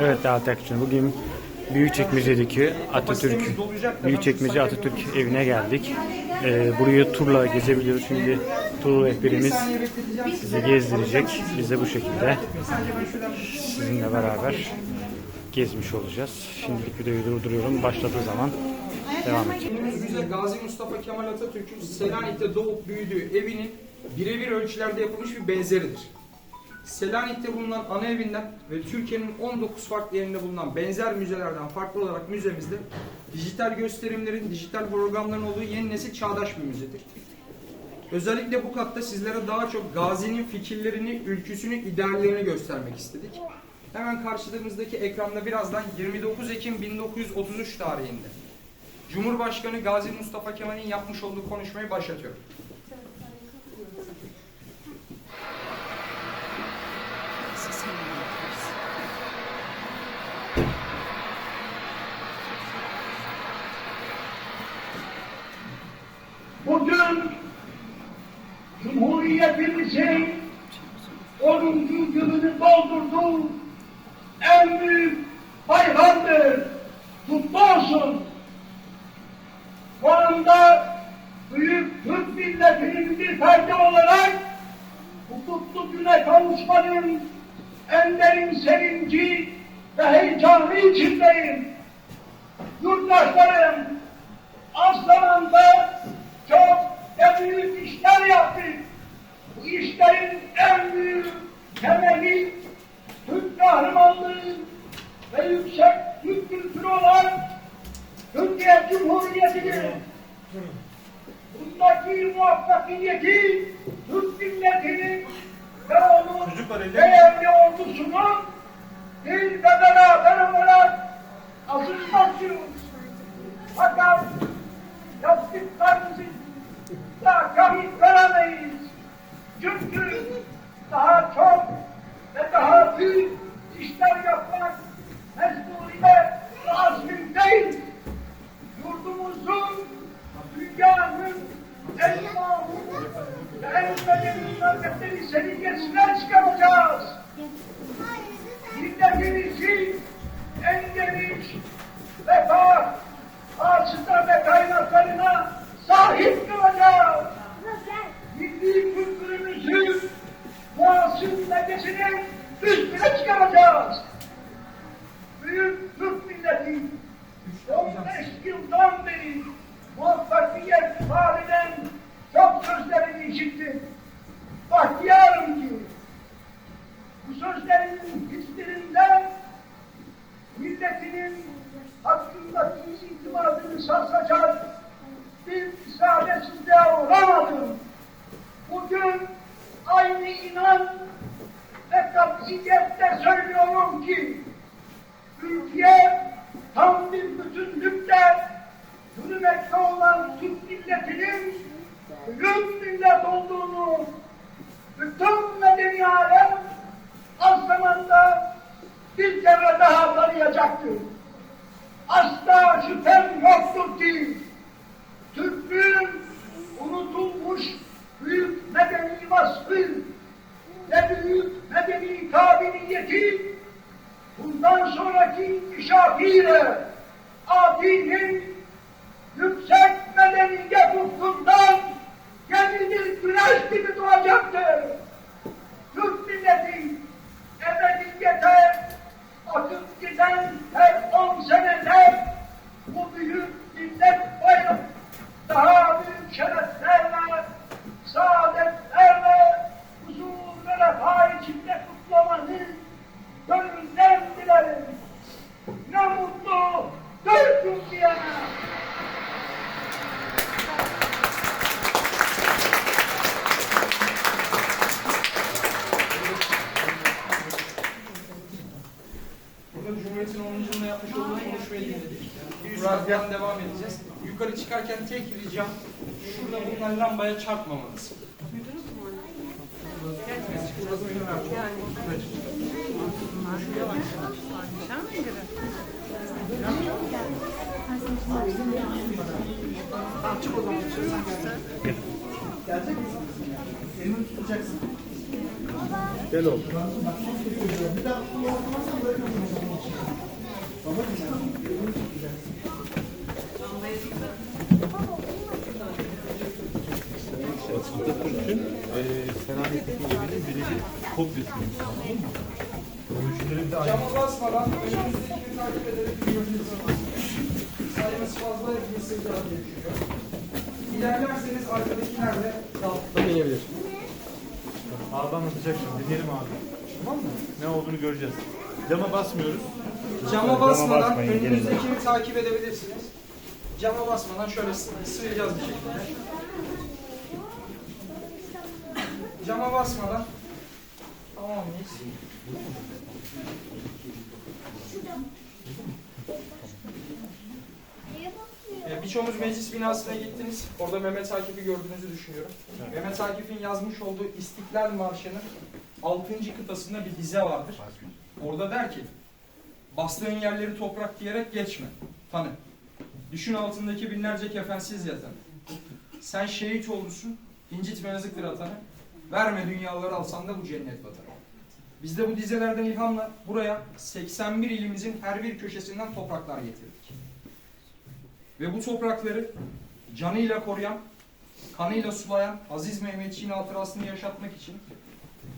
Evet takipçilerim bugün Büyükçekmece'deki Atatürk Büyükçekmece Atatürk evine geldik. Ee, burayı turla gezebiliyoruz. Şimdi tur rehberimiz bizi gezdirecek. Biz de bu şekilde sizinle beraber gezmiş olacağız. Şimdilik videoyu durduruyorum. Başladığı zaman devam edeceğim. Gazi Mustafa Kemal Atatürk'ün Selanik'te doğup büyüdüğü evinin birebir ölçülerde yapılmış bir benzeridir. Selanik'te bulunan ana evinden ve Türkiye'nin 19 farklı yerinde bulunan benzer müzelerden farklı olarak müzemizde dijital gösterimlerin, dijital programların olduğu yeni nesil çağdaş bir müzedir. Özellikle bu katta sizlere daha çok Gazi'nin fikirlerini, ülküsünü, ideallerini göstermek istedik. Hemen karşıdığımızdaki ekranda birazdan 29 Ekim 1933 tarihinde Cumhurbaşkanı Gazi Mustafa Kemal'in yapmış olduğu konuşmayı başlatıyorum. Bugün Cumhuriyetimizin 10. yılını doldurduğu en büyük bayramdır. Kutlu olsun. Bu anda büyük Türk milletinin bir ferdi olarak bu kutlu güne kavuşmanın en derin sevinci ve heyecanı içindeyim. Yurttaşlarım, az zamanda çok ve büyük işler yaptık. Bu işlerin en büyük temeli Türk kahramanlığı ve yüksek Türk kültürü olan Türkiye Cumhuriyeti'dir. Bundaki muvaffakiyeti Türk milletinin ve onun değerli ordusunun bir ve beraber olarak azıtmaktır. Fakat katsiyette söylüyorum ki Türkiye tam bir bütünlükle yürümekte olan Türk milletinin büyük millet olduğunu bütün medeni alem az zamanda bir kere daha tanıyacaktır. Asla şüphem yoktur ki Türklüğün unutulmuş büyük medeni vasfı medeni kabiliyeti bundan sonraki inkişafıyla Ati'nin yüksek medeniyet ufkundan bir güneş gibi doğacaktır. Türk milleti ebediyete akıp giden her on senede bu büyük millet bayramı daha büyük şereflerle, saadetlerle, huzur ve refah içinde kutlamanı gönülden dilerim. Ne mutlu Türk'üm diyene. Burada Cumhuriyet'in 10. yılında yapmış olduğu konuşmayı dinledik. Buradan devam edeceğiz. Yukarı çıkarken tek ricam şurada bulunan lambaya çarpmamanız. Gel oğlum. Kopyasını. Anladın mı? Ölçüleri de aynı. Cama basmadan önümüzdeki takip ederek yürüyebilirsiniz. Sayımız fazla sığdıra diye düşünüyorum. İlerlerseniz arkadakiler de rahatlıkla inebilir. Abi anlatacak şimdi. Dinleyelim abi. Tamam mı? Ne olduğunu göreceğiz. Cama basmıyoruz. Cama basmadan basmayın, önünüzdekini takip edebilirsiniz. Cama basmadan şöyle sı- sığacağız bir şekilde. Cama basmadan tamam mıyız? Ee, Birçoğunuz meclis binasına gittiniz. Orada Mehmet Akif'i gördüğünüzü düşünüyorum. Mehmet Akif'in yazmış olduğu İstiklal Marşı'nın 6. kıtasında bir dize vardır. Orada der ki, bastığın yerleri toprak diyerek geçme, tanı. Düşün altındaki binlerce kefensiz yatan. Sen şehit olursun, incitme yazıktır atanı. Verme dünyaları alsan da bu cennet vatanı. Biz de bu dizelerden ilhamla buraya 81 ilimizin her bir köşesinden topraklar getirdik. Ve bu toprakları canıyla koruyan, kanıyla sulayan Aziz Mehmetçiğin hatırasını yaşatmak için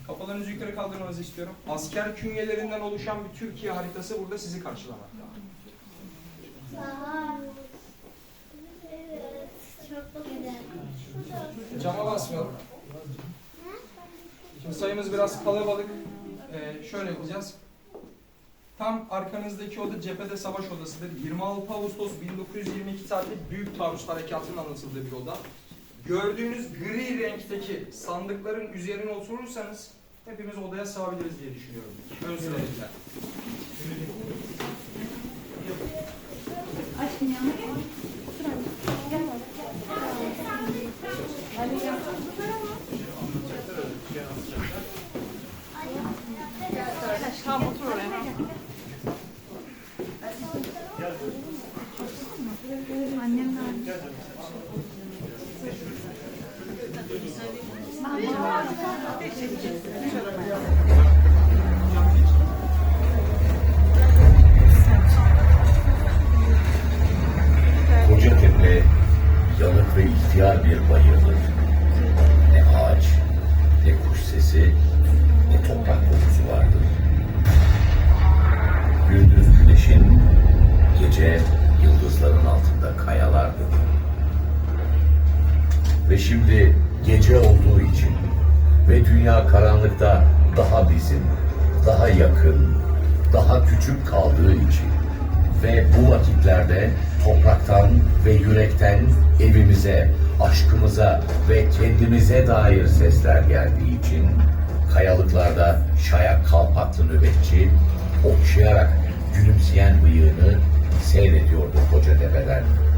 kafalarınızı yukarı kaldırmanızı istiyorum. Asker künyelerinden oluşan bir Türkiye haritası burada sizi karşılamakta. Evet, çok. Cama basmayalım. Şimdi sayımız biraz kalabalık. Ee, şöyle yapacağız. Tam arkanızdaki oda cephede savaş odasıdır. 26 Ağustos 1922 tarihli Büyük Taarruz Harekatı'nın anlatıldığı bir oda. Gördüğünüz gri renkteki sandıkların üzerine oturursanız hepimiz odaya sığabiliriz diye düşünüyorum. Ön sıralıklar. Aşkım yanına gel. Gel. Hadi gel. Tamam otur oraya. Annem de Kocatepe yanık ve ihtiyar bir bayırdır. Gece yıldızların altında kayalardır. Ve şimdi gece olduğu için ve dünya karanlıkta daha bizim, daha yakın, daha küçük kaldığı için ve bu vakitlerde topraktan ve yürekten evimize, aşkımıza ve kendimize dair sesler geldiği için kayalıklarda şayak kalpaklı nöbetçi okşayarak gülümseyen bıyığını seyrediyordu koca tepeden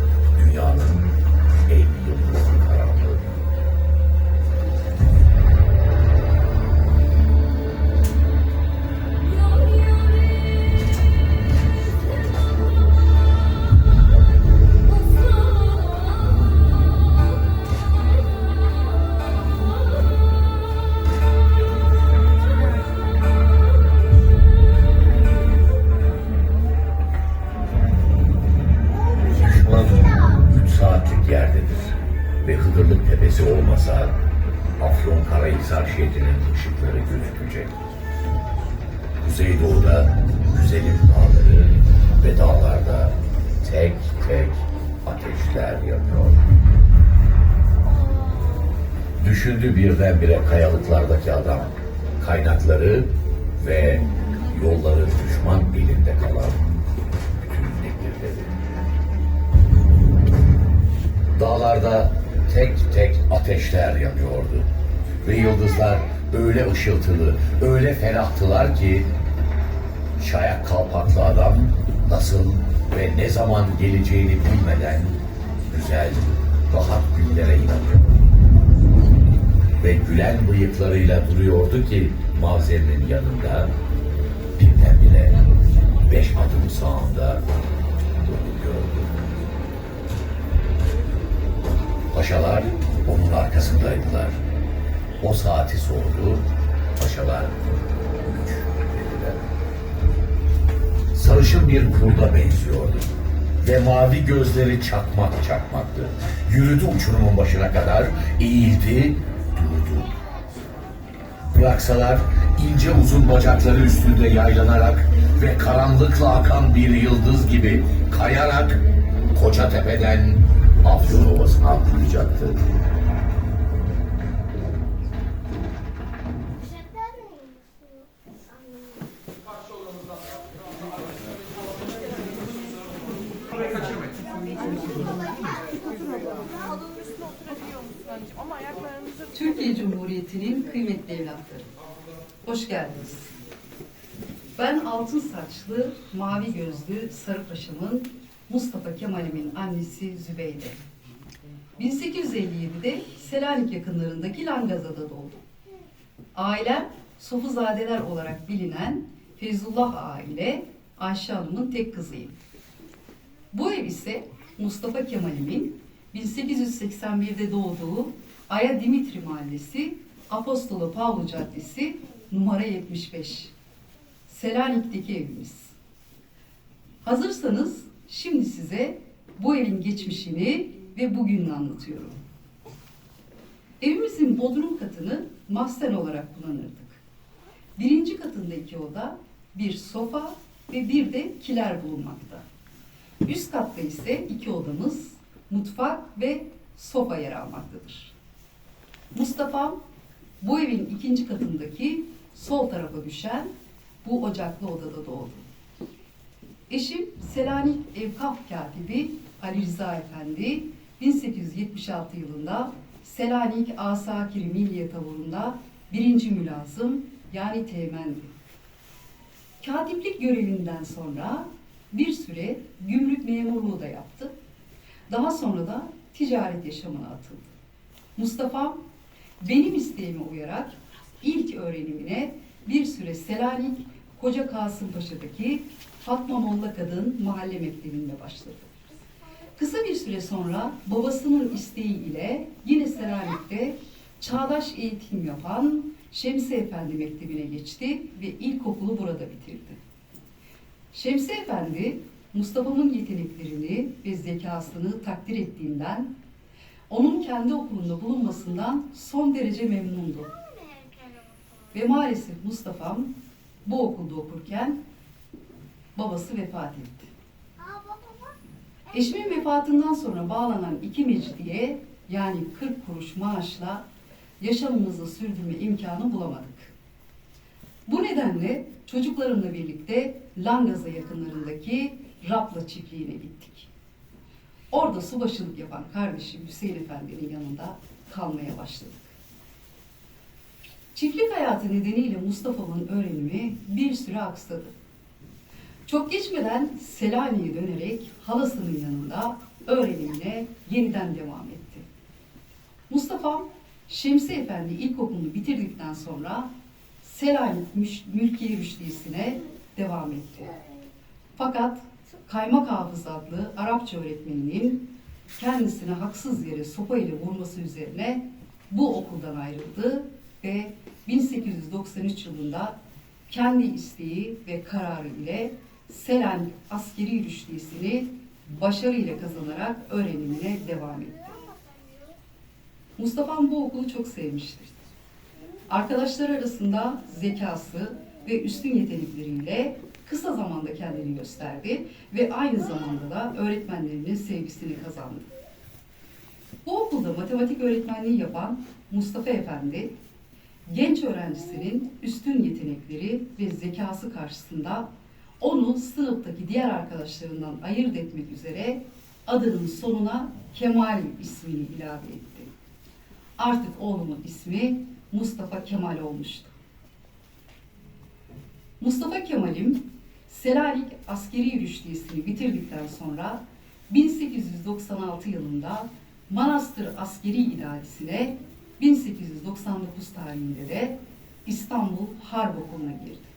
ve Hıdırlık Tepesi olmasa Afyon Karahisar şehrinin ışıkları gözükecek. Kuzeydoğuda güzelim dağları ve dağlarda tek tek ateşler yanıyor. Düşündü birdenbire kayalıklardaki adam kaynakları ve yolları düşman elinde kalan bütün nehirleri. Dağlarda tek tek ateşler yanıyordu. Ve yıldızlar öyle ışıltılı, öyle ferahtılar ki şayak kalpaklı adam nasıl ve ne zaman geleceğini bilmeden güzel, rahat günlere inanıyor. Ve gülen bıyıklarıyla duruyordu ki mavzerinin yanında birdenbire beş adım sağında Paşalar onun arkasındaydılar. O saati sordu. Paşalar üç dediler. Sarışın bir kurda benziyordu. Ve mavi gözleri çakmak çakmaktı. Yürüdü uçurumun başına kadar, eğildi, durdu. bıraksalar ince uzun bacakları üstünde yaylanarak ve karanlıkla akan bir yıldız gibi kayarak Kocatepe'den Afyon Ovası'na atlayacaktı. Türkiye Cumhuriyeti'nin kıymetli evlatları. Hoş geldiniz. Ben altın saçlı, mavi gözlü Sarı Paşa'mın Mustafa Kemal'imin annesi Zübeyde. 1857'de Selanik yakınlarındaki Langaza'da doğdum. Ailem Sofuzadeler olarak bilinen Feyzullah Ağa ile Ayşe Hanım'ın tek kızıyım. Bu ev ise Mustafa Kemal'imin 1881'de doğduğu Aya Dimitri Mahallesi, Apostolo Pavlo Caddesi, numara 75. Selanik'teki evimiz. Hazırsanız şimdi size bu evin geçmişini ve bugününü anlatıyorum. Evimizin bodrum katını mahzen olarak kullanırdık. Birinci katında iki oda, bir sofa ve bir de kiler bulunmakta. Üst katta ise iki odamız, mutfak ve sofa yer almaktadır. Mustafa'm bu evin ikinci katındaki sol tarafa düşen bu ocaklı odada doğdu. Eşim Selanik Evkaf Katibi Ali Rıza Efendi 1876 yılında Selanik Asakiri Milliye Tavuru'nda birinci mülazım yani teğmendi. Katiplik görevinden sonra bir süre gümrük memurluğu da yaptı. Daha sonra da ticaret yaşamına atıldı. Mustafa benim isteğime uyarak ilk öğrenimine bir süre Selanik Koca Kasımpaşa'daki Fatma Molla Kadın Mahalle Mektebi'nde başladı. Kısa bir süre sonra babasının isteği ile yine Selanik'te çağdaş eğitim yapan Şemsi Efendi Mektebi'ne geçti ve ilkokulu burada bitirdi. Şemsi Efendi, Mustafa'nın yeteneklerini ve zekasını takdir ettiğinden, onun kendi okulunda bulunmasından son derece memnundu. Ve maalesef Mustafa'm bu okulda okurken babası vefat etti. Eşimin vefatından sonra bağlanan iki mecliye yani 40 kuruş maaşla yaşamımızı sürdürme imkanı bulamadık. Bu nedenle çocuklarımla birlikte Langaza yakınlarındaki Rapla çiftliğine gittik. Orada subaşılık yapan kardeşim Hüseyin Efendi'nin yanında kalmaya başladık. Çiftlik hayatı nedeniyle Mustafa'nın öğrenimi bir süre aksadı. Çok geçmeden Selanik'e dönerek halasının yanında öğrenimine yeniden devam etti. Mustafa Şemsi Efendi ilkokulunu bitirdikten sonra Selanik Müş- Mülkiye Rüştiyesi'ne devam etti. Fakat Kaymak Hafız adlı Arapça öğretmeninin kendisine haksız yere sopa ile vurması üzerine bu okuldan ayrıldı ve 1893 yılında kendi isteği ve kararı ile Selanik Askeri Rüştiyesi'ni başarıyla kazanarak öğrenimine devam etti. Mustafa'm bu okulu çok sevmiştir. Arkadaşlar arasında zekası ve üstün yetenekleriyle kısa zamanda kendini gösterdi ve aynı zamanda da öğretmenlerinin sevgisini kazandı. Bu okulda matematik öğretmenliği yapan Mustafa Efendi, genç öğrencisinin üstün yetenekleri ve zekası karşısında onu sınıftaki diğer arkadaşlarından ayırt etmek üzere adının sonuna Kemal ismini ilave etti. Artık oğlumun ismi Mustafa Kemal olmuştu. Mustafa Kemal'im Selanik Askeri Rüştiyesini bitirdikten sonra 1896 yılında Manastır Askeri İdaresi'ne 1899 tarihinde de İstanbul Harp Okulu'na girdi.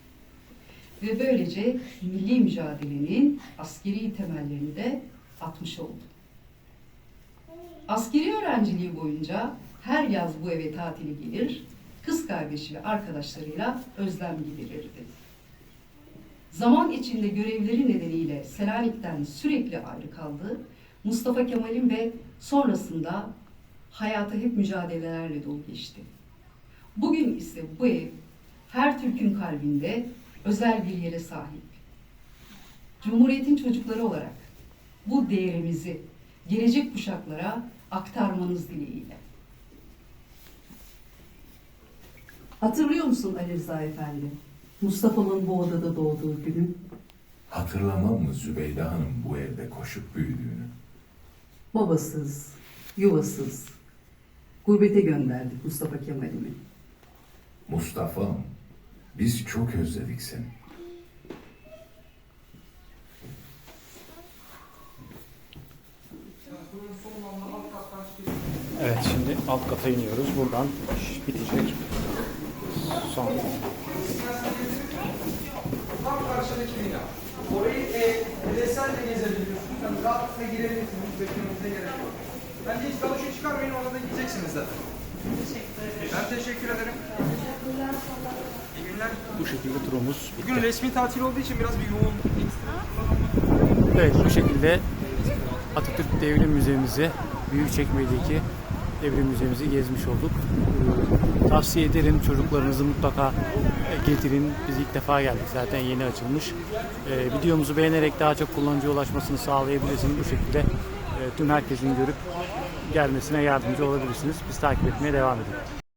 Ve böylece milli mücadelenin askeri temellerini de atmış oldu. Askeri öğrenciliği boyunca her yaz bu eve tatile gelir, kız kardeşi ve arkadaşlarıyla özlem giderirdi. Zaman içinde görevleri nedeniyle Selanik'ten sürekli ayrı kaldı. Mustafa Kemal'in ve sonrasında hayatı hep mücadelelerle dolu geçti. Bugün ise bu ev her Türk'ün kalbinde özel bir yere sahip. Cumhuriyetin çocukları olarak bu değerimizi gelecek kuşaklara aktarmanız dileğiyle. Hatırlıyor musun Ali Rıza Efendi? Mustafa'nın bu odada doğduğu günü. Hatırlamam mı Zübeyde Hanım bu evde koşup büyüdüğünü? Babasız, yuvasız. Gurbete gönderdik Mustafa Kemal'imi. Mustafa'm, biz çok özledik seni. Evet şimdi alt kata iniyoruz. Buradan bitecek. Son. Tam karşıdaki bina. Orayı e, bireysel de gezebiliyorsunuz. Yani rahatlıkla girebilirsiniz. Beklemenize gerek yok. Bence hiç dalışa çıkarmayın orada da gideceksiniz zaten. Ben teşekkür ederim. İyi günler. Bu şekilde turumuz Bugün bitti. resmi tatil olduğu için biraz bir yoğun. Evet bu şekilde Atatürk Devrim Müzemizi Büyükçekmece'deki Devrim Müzemizi gezmiş olduk. Ee, Tavsiye ederim çocuklarınızı mutlaka getirin. Biz ilk defa geldik zaten yeni açılmış. Ee, videomuzu beğenerek daha çok kullanıcıya ulaşmasını sağlayabilirsiniz. Bu şekilde e, tüm herkesin görüp gelmesine yardımcı olabilirsiniz. Biz takip etmeye devam edelim.